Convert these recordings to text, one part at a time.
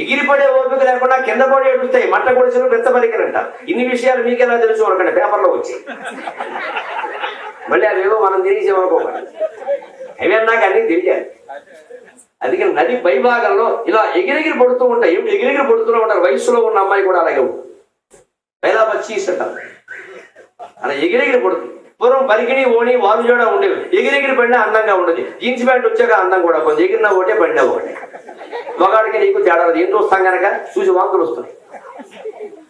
ఎగిరిపడే ఓపిక లేకుండా కింద పడి ఏడుస్తాయి మట్ట గుడిసెలు పెద్ద పలికనంట ఇన్ని విషయాలు మీకెలా తెలుసు? అనకండి పేపర్లో వచ్చి. మళ్ళీ అవేవో మనం తెలియజేమనుకోకండి అవి అన్నాక అన్ని తెలియాలి అందుకని నది పైభాగంలో ఇలా ఎగిరెగిరి పడుతూ ఉంటాయి. ఏమిటి ఎగిరెగిరి పడుతూనే ఉంటారు? వయసులో ఉన్న అమ్మాయి కూడా అలాగే ఉంటుంది. పైలా పచ్చీస్ అంటారు అలా ఎగిరెగిరి పడుతుంది. పూర్వం పరికిణి ఓణి వాలుజోడ ఉండేవి. ఎగిరెగిరి పడినా అందంగా ఉండదు. జీన్స్ ప్యాంట్ వచ్చాక అందం కూడా కొంచెం. ఎగిరిన ఒకటే పడినా ఒకటే. మగాడికి నీకు తేడా లేదు. ఏం చూస్తాం కనుక చూసి వాంకులు వస్తున్నాయి.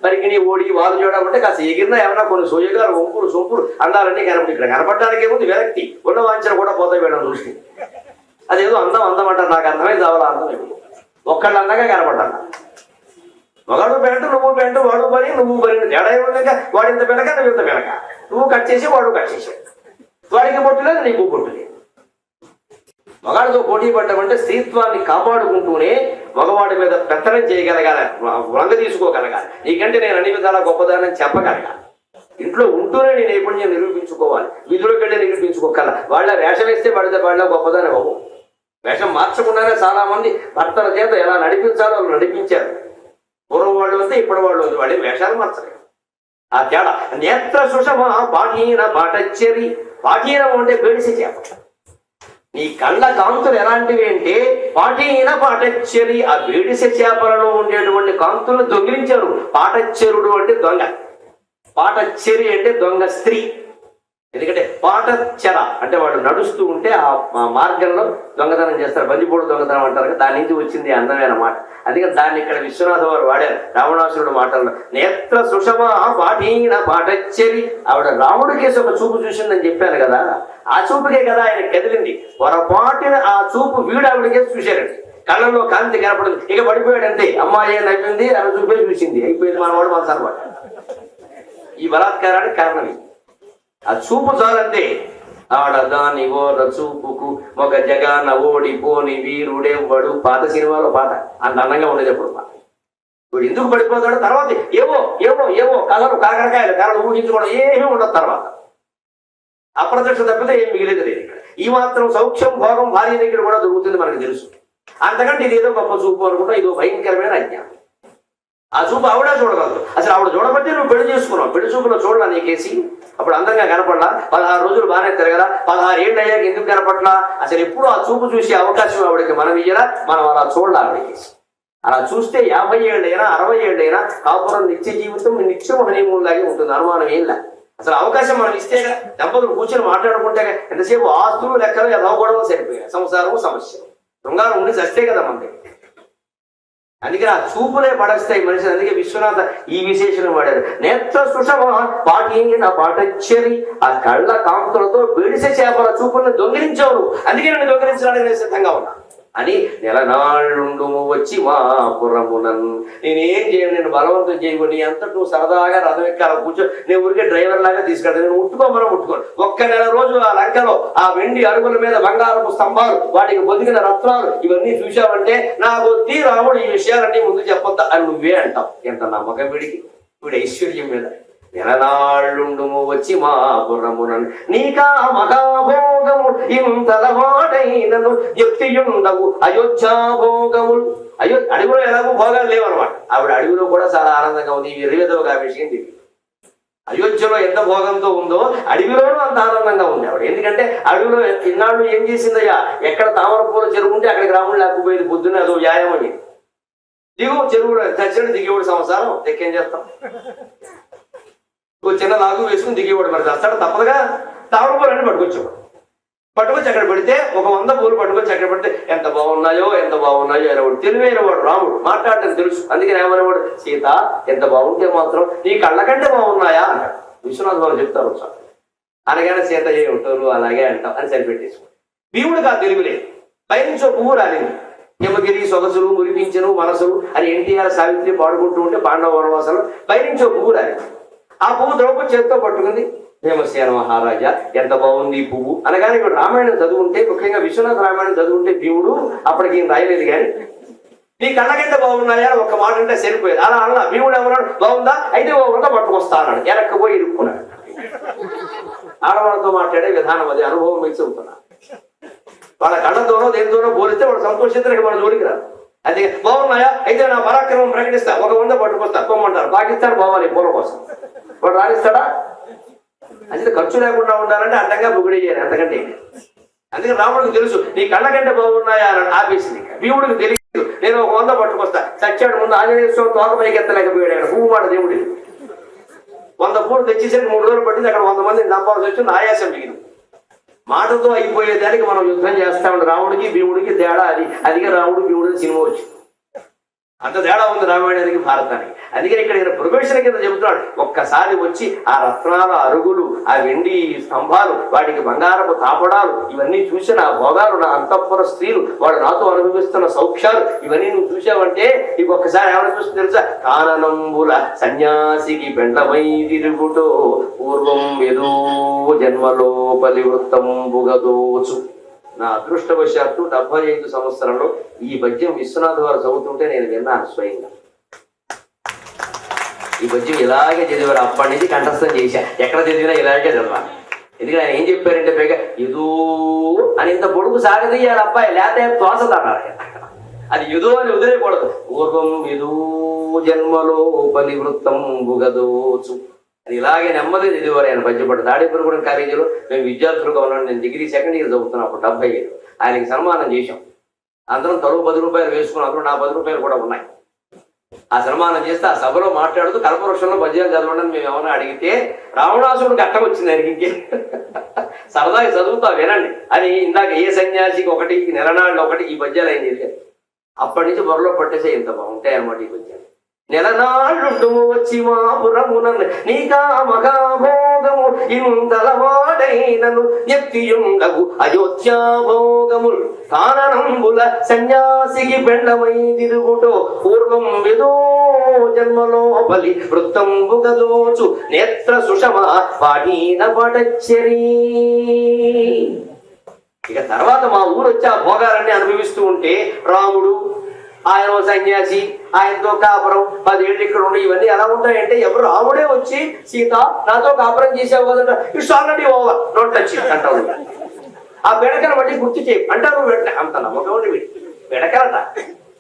పరికిణి ఓడి వాలుజోడ ఉంటే కాస్త ఎగిరినా ఏమన్నా కొన్ని సోయగాలు వంపులు సొంపులు అందాలన్నీ కనపడి ఇక్కడ కనపడడానికి ఏముంది విరక్తి ఉన్న వాంఛన కూడా పోతాయి వేయడం చూసి అదేదో అందం అందం అంటారు. నాకు అందమే చావాలా అందం ఇప్పుడు ఒక్కళ్ళు అందంగా కనపడ్డాను మగాడు పెంట నువ్వు పెంట వాడు పని నువ్వు పని. తేడా ఏముంది వాడు ఇంత వెనక నువ్వు ఇంత పెనక నువ్వు కట్ చేసి వాడు కట్ చేసి వాడికి పొట్టు లేదు నీకు పొట్టు లేదు. మగాడితో పోటీ పడ్డమంటే స్త్రీత్వాన్ని కాపాడుకుంటూనే మగవాడి మీద పెత్తనం చేయగలగాలి వంగ తీసుకోగలగాలి. నీకంటే నేను అన్ని విధాలా గొప్పదానని చెప్పగలగాలి. ఇంట్లో ఉంటూనే నీ నైపుణ్యం నిరూపించుకోవాలి. విధులకు వెళ్ళి నిరూపించుకోగల వాళ్ళ వేషం వేస్తే పడితే వాళ్ళ గొప్పదని బాబు. వేషం మార్చకుండానే చాలా మంది భర్తల చేత ఎలా నడిపించాలో వాళ్ళు నడిపించారు. పూర్వం వాళ్ళు వస్తే ఇప్పుడు వాళ్ళు వాళ్ళు వేషాలు మార్చలేదు ఆ తేడా. నేత్ర సుషమ పాఠీన బాటచ్చరి. పాఠీనం అంటే బేడిసి చేప నీ కళ్ళ కాంతులు ఎలాంటివి అంటే పాఠీన పాటచ్చరి ఆ బేడిసె చేపలలో ఉండేటువంటి కాంతులను దొంగిలించారు. పాటచ్చరుడు అంటే దొంగ. పాటచ్చరి అంటే దొంగ స్త్రీ. ఎందుకంటే పాటచెర అంటే వాడు నడుస్తూ ఉంటే ఆ మార్గంలో దొంగతనం చేస్తారు. బందిపోడు దొంగతనం అంటారు కదా దాని నుంచి వచ్చింది అందమైన మాట. అందుకని దాన్ని ఇక్కడ విశ్వనాథ వారు వాడారు. రావణాసురుడు మాటల్లో నేత్ర సుషమా పాఠీన పాటచ్చరి ఆవిడ రాముడి కేసు ఒక చూపు చూసిందని చెప్పాను కదా. ఆ చూపుకే కదా ఆయన కదిలింది. పొరపాటిన ఆ చూపు వీడు ఆవిడ చూశారండి కళ్ళలో కాంతి కనపడింది. ఇక పడిపోయాడు అంతే. అమ్మాయి అయిపోయింది? అలా చూపే చూసింది. అయిపోయింది మనవాడు మనసనమాట ఈ బలాత్కారానికి కారణం ఇది. ఆ చూపు చాలంతే ఆడదాని ఓర చూపుకు ఒక జగాన ఓడిపోని వీరుడెవ్వడు? పాత సినిమాలో పాట. అంత అందంగా ఉండేది ఎప్పుడు పాట. ఇప్పుడు ఎందుకు పడిపోతాడు తర్వాత ఏవో ఏవో ఏవో కలరు కాకరకాయలు కలరు ఊహించుకోవడం ఏమీ ఉండదు తర్వాత. అప్రత్యక్ష తప్పితే ఏం మిగిలేదు లేదు ఇక్కడ. ఈ మాత్రం సౌఖ్యం భోగం భార్య దగ్గర కూడా దొరుకుతుంది మనకు తెలుసు. అంతకంటే ఇదేదో గొప్ప చూపు అనుకుంటా ఇదో భయంకరమైన అజ్ఞానం. ఆ చూపు ఆవిడ చూడగలదు. అసలు ఆవిడ చూడబట్టి నువ్వు పెళ్ళి చేసుకున్నావు. పెళ్ళి చూపులో చూడలా నీకేసి? అప్పుడు అందంగా కనపడలా? పదహారు రోజులు బాగానే తిరగలా? పదహారు ఏళ్ళు అయ్యాక ఎందుకు కనపడలా అసలు ఎప్పుడు ఆ చూపు చూసే అవకాశం ఆవిడకి మనం ఇయ్యరా మనం అలా చూడాలి ఆవిడకేసి అలా చూస్తే యాభై ఏళ్ళైనా అరవై ఏళ్ళైనా కాపురం నిత్య జీవితం నిత్యం హనీమూన్ లాగే ఉంటుంది. అనుమానం ఏం లే అసలు అవకాశం మనం ఇస్తే దంపతులు కూర్చొని మాట్లాడుకుంటే ఎంతసేపు ఆస్తులు లెక్కలు ఎలా కూడా సరిపోయాయి. సంసారము సమస్య శృంగారం ఉండి చస్తే కదా మన దగ్గర అందుకే ఆ చూపులే పడస్తాయి మనిషి. అందుకే విశ్వనాథ ఈ విశేషణం వాడారు నేత్ర సుషమ పాఠీన పాటచ్చరి ఆ కళ్ళ కాంతులతో బెడిసె చేపల చూపులను దొంగిలించావు అందుకే నేను దొంగిలించడానికి నేను సిద్ధంగా ఉన్నాను అని నెలనాళ్ళుండుము వచ్చి మా పురమునన్. నేనేం చేయను నేను బలవంతం చేయకు నీ అంతట నువ్వు సరదాగా రథం ఎక్కాల కూర్చో నేను ఊరికే డ్రైవర్ లాగా తీసుకెళ్తాను నేను ముట్టుకోమని ఉట్టుకో ఒక్క నెల రోజు ఆ లంకలో ఆ వెండి అరుగుల మీద బంగారపు స్తంభాలు వాటికి బొదిగిన రత్నాలు ఇవన్నీ చూశావంటే నాకు తీరాముడు ఈ విషయాలన్నీ ముందు చెప్పొద్దా అని నువ్వే అంటావు. ఎంత నమ్మకం వీడికి? వీడి ఐశ్వర్యం మీద. నెలనాళ్ళుండుము వచ్చి మా పురమునన్ నీకా మహాభోగము ఇంతల వాడైనను యుక్తియుండవు అయోధ్యాభోగములు అయో అడవిలో ఎలాగో భోగాలు లేవన్నమాట. ఆవిడ అడవిలో కూడా చాలా ఆనందంగా ఉంది. ఇవి రివేదవుగా విషయం అయోధ్యలో ఎంత భోగంతో ఉందో అడవిలోనూ అంత ఆనందంగా ఉంది ఆవిడ. ఎందుకంటే అడవిలో ఇన్నాళ్ళు ఏం చేసిందయ్యా? ఎక్కడ తామరపూల చెరువు ఉంటే అక్కడ రాముడు లేకపోయేది పొద్దున్న అదో వ్యాయామం దిగు చెరువులో చచ్చిన దిగేవాడు సంవత్సరం ఎక్కేం చేస్తాం? ఓ చిన్న నాగు వేసుకుని దిగేవాడు మరి దస్తాడు తప్పదుగా? తామరపూలు అన్ని పట్టుకొచ్చేవాడు పట్టుకొచ్చి అక్కడ పెడితే ఒక వంద పూలు పట్టుకొచ్చి అక్కడ పెడితే ఎంత బాగున్నాయో ఎంత బాగున్నాయో అనేవాడు తెలివైన వాడు రాముడు. మాట్లాడటం తెలుసు. అందుకని ఏమనేవాడు? సీత ఎంత బాగుంటే మాత్రం నీ కళ్ళ కంటే బాగున్నాయా? అంటాడు విశ్వనాథ్ బాబు చెప్తారు ఒకసారి. అనగానే సీత ఏ ఉంటారు అలాగే అంటాం అని సరిపెట్టేసుకో భీముడికి ఆ తెలివి లేదు. పువ్వు రాలింది. హిమగిరి సొగసులు మురిపించను మనసులు అని ఎన్టీఆర్ సావిత్రి పాడుకుంటూ ఉంటే పాండవ వనవాసంలో పైనుంచో పువ్వు రాలింది. ఆ పువ్వు ద్రౌపది చేత్తో పట్టుకుంది. భీమసేన మహారాజా ఎంత బాగుంది ఈ పువ్వు? అనగానే ఇప్పుడు రామాయణం చదువుంటే ముఖ్యంగా విశ్వనాథ రామాయణం చదువుంటే భీముడు అప్పటికి ఈయన రాయలేదు కానీ నీ కళ్ళకెంత బాగున్నాయా? ఒక మాట అంటే సరిపోయేది. అలా అన్న భీముడు ఎవరన్నాడు బాగుందా? అయితే ఓ వంద పట్టుకొస్తా అన్నాడు. వెనక్కపోయి ఇరుక్కున్నాడు. ఆడవాళ్ళతో మాట్లాడే విధానం అది అనుభవం మీకు చెబుతున్నా వాళ్ళ కళ్ళతోనో దేనితోనో పోలిస్తే వాళ్ళు సంతోషించడానికి మన జోలికి రాదు అదే బాగున్నాయా? అయితే నా పరాక్రమం ప్రకటిస్తా ఒక వంద పట్టుకొస్తా పొమ్మంటారు పాకిస్తాన్ బావాలి పూర్వ కోసం. వాడు రాణిస్తాడా? అది ఖర్చు లేకుండా ఉండాలంటే అడ్డంగా బుగుడి చేయాలి అంతకంటే అందుకని రాముడికి తెలుసు నీ కళ్ళ కంటే బాగున్నాయా? అని ఆపేసింది. భీముడికి తెలియదు నేను ఒక వంద పట్టుకొస్తా. చచ్చాడు ముందు ఆంజనేయ స్వామి తోక పైకి ఎత్తలేకపోయాడు పువ్వు మాట దేవుడి వంద పూలు తెచ్చేసరికి మూడు రోజులు పట్టింది అక్కడ వంద మందిని నంపాల్సి వచ్చింది ఆయాసం మిగిలింది. మాటతో అయిపోయేదానికి మనం యుద్ధం చేస్తామండి రాముడికి భీముడికి తేడా అది. అదిగా రాముడు భీముడికి సినిమా వచ్చింది. అంత తేడా ఉంది రామాయణానికి భారతానికి. అందుకని ఇక్కడ ఈయన ప్రొఫెషన్ కింద చెబుతున్నాడు ఒక్కసారి వచ్చి ఆ రత్నాల అరుగులు ఆ వెండి స్తంభాలు వాటికి బంగారపు తాపడాలు ఇవన్నీ చూసిన ఆ భోగాలు నా అంతఃపుర స్త్రీలు వాడు నాతో అనుభవిస్తున్న సౌఖ్యాలు ఇవన్నీ నువ్వు చూసావంటే నీకు ఒక్కసారి ఏమనిపిస్తుంది తెలుసా? కాననంబుల సన్యాసికి బెండమై తిరుగుటో పూర్వం ఏదో జన్మలో వృత్తంబుగదోచు. నా అదృష్టవశాత్తు డెబ్బై ఐదు సంవత్సరంలో ఈ పద్యం విశ్వనాథ్ వారు చదువుతుంటే నేను విన్నాను స్వయంగా. ఈ పద్యం ఇలాగే చదివారు. అప్పటి నుంచి కంఠస్థం చేశా. ఎక్కడ చదివినా ఇలాగే చదవాలి ఎందుకంటే ఆయన ఏం చెప్పారంటే పైగా ఇదో అని ఇంత పొడుగు సాగదీయాలి అబ్బాయి. లేకపోతే తోసదన్నారు. అది యుదో అని వదిలేయకూడదు. పూర్వం యుదో జన్మలో ఉపనివృత్తం బుగదోచు అది ఇలాగే నెమ్మది చదివారు ఆయన పద్యపడ్డ తాడేపురగూడెం కాలేజీలో మేము విద్యార్థులుగా ఉన్నాను నేను డిగ్రీ సెకండ్ ఇయర్ చదువుతున్నాను అప్పుడు డెబ్బై ఏడు ఆయనకి సన్మానం చేశాం. అందరం తరువు పది రూపాయలు వేసుకున్నాం అందులో నా పది రూపాయలు కూడా ఉన్నాయి. ఆ సన్మానం చేస్తే ఆ సభలో మాట్లాడుతూ కల్పవృక్షంలో పద్యాలు చదవండి మేము ఏమైనా అడిగితే రావణాసుడికి అట్టం వచ్చింది ఆయనకి ఇంకే. సరదాగా చదువుతా వినండి. అని ఇందాక ఏ సన్యాసికి ఒకటి నెలనాళ్ళు ఒకటి ఈ పద్యాలు అయింది అప్పటి నుంచి బొరలో పట్టేసే ఇంత బాగుంటాయి అన్నమాట ఈ పద్యాలు నెలనాళ్ళుండు వచ్చి మా పురమునన్ నీకా మగాభోగము ఇంతలవాడైనను ఎత్తియుండగు అయోధ్యాభోగముల్. కారణంబుల సన్యాసికి పెండమై తిరుగుటో పూర్వం విదో జన్మలోపలి వృత్తంబుగదోచు నేత్ర సుషమ పాటీన పటచ్చరీ. ఇక తర్వాత మా ఊరు వచ్చి ఆ భోగాలన్నీ అనుభవిస్తూ ఉంటే రాముడు ఆయన సన్యాసి ఆయనతో కాపురం పదేళ్ళు ఇక్కడ ఉండి ఇవన్నీ ఎలా ఉంటాయంటే ఎవరు రాముడే వచ్చి సీత నాతో కాపురం చేసావు కదంట it's already over not touch అంటావు ఆ బెడకను బట్టి గుర్తు చేయి. అంటారు వెంటనే అంత నమ్మకం ఉంది వీడి బెడకలట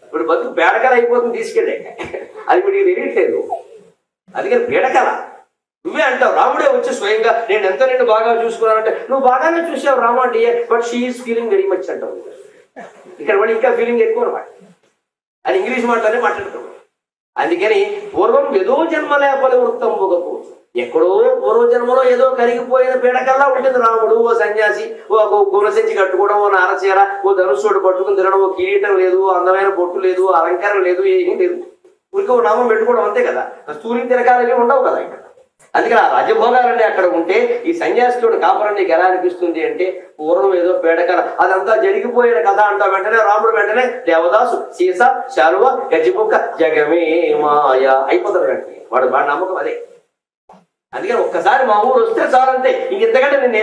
ఇప్పుడు బతుకు బేడకల అయిపోతుంది తీసుకెళ్ళే. అది వీడికి తెలియట్లేదు. అందుకని బేడకల. నువ్వే అంటావు రాముడే వచ్చి స్వయంగా నేను ఎంత నిన్ను బాగా చూసుకున్నానంటే నువ్వు బాగానే చూసావు రామ అంటే but she's feeling very much అంటావు. ఇక్కడ వాళ్ళు ఇంకా ఫీలింగ్ ఎక్కువ అనమాట అని ఇంగ్లీష్ మాటలోనే మాట్లాడుతాడు. అందుకని పూర్వం ఏదో జన్మ లేపలి వృత్తం పొగకు. ఎక్కడో పూర్వజన్మలో ఏదో కరిగిపోయిన పీడకల్లా ఉంటుంది రాముడు ఓ సన్యాసి ఓ ఒక కట్టుకోవడం ఓ నారచీర ఓ ధనుషుడు పట్టుకుని తినడం ఓ కిరీటం లేదు అందమైన బొట్టు లేదు అలంకారం లేదు ఏమీ లేదు. ఊరికే ఓ నామం పెట్టుకోవడం అంతే కదా. సూర్యుని తిరగాలని ఉండవు కదా ఇక్కడ అందుకని ఆ రాజభోగాలన్నీ అక్కడ ఉంటే ఈ సన్యాసితోడు కాపురం నీకు ఎలా అనిపిస్తుంది అంటే పూర్వం ఏదో పేడకల అదంతా జరిగిపోయిన కథ అంటా వెంటనే రాముడు వెంటనే దేవదాసు సీస శాలువ గజిబుక్క జగమే మాయ అయిపోతాడు వెంటనే. వాడు వాడి నమ్మకం అదే. అందుకని ఒక్కసారి మా ఊరు వస్తే చాలంతే. ఇంకెంతకంటే నేను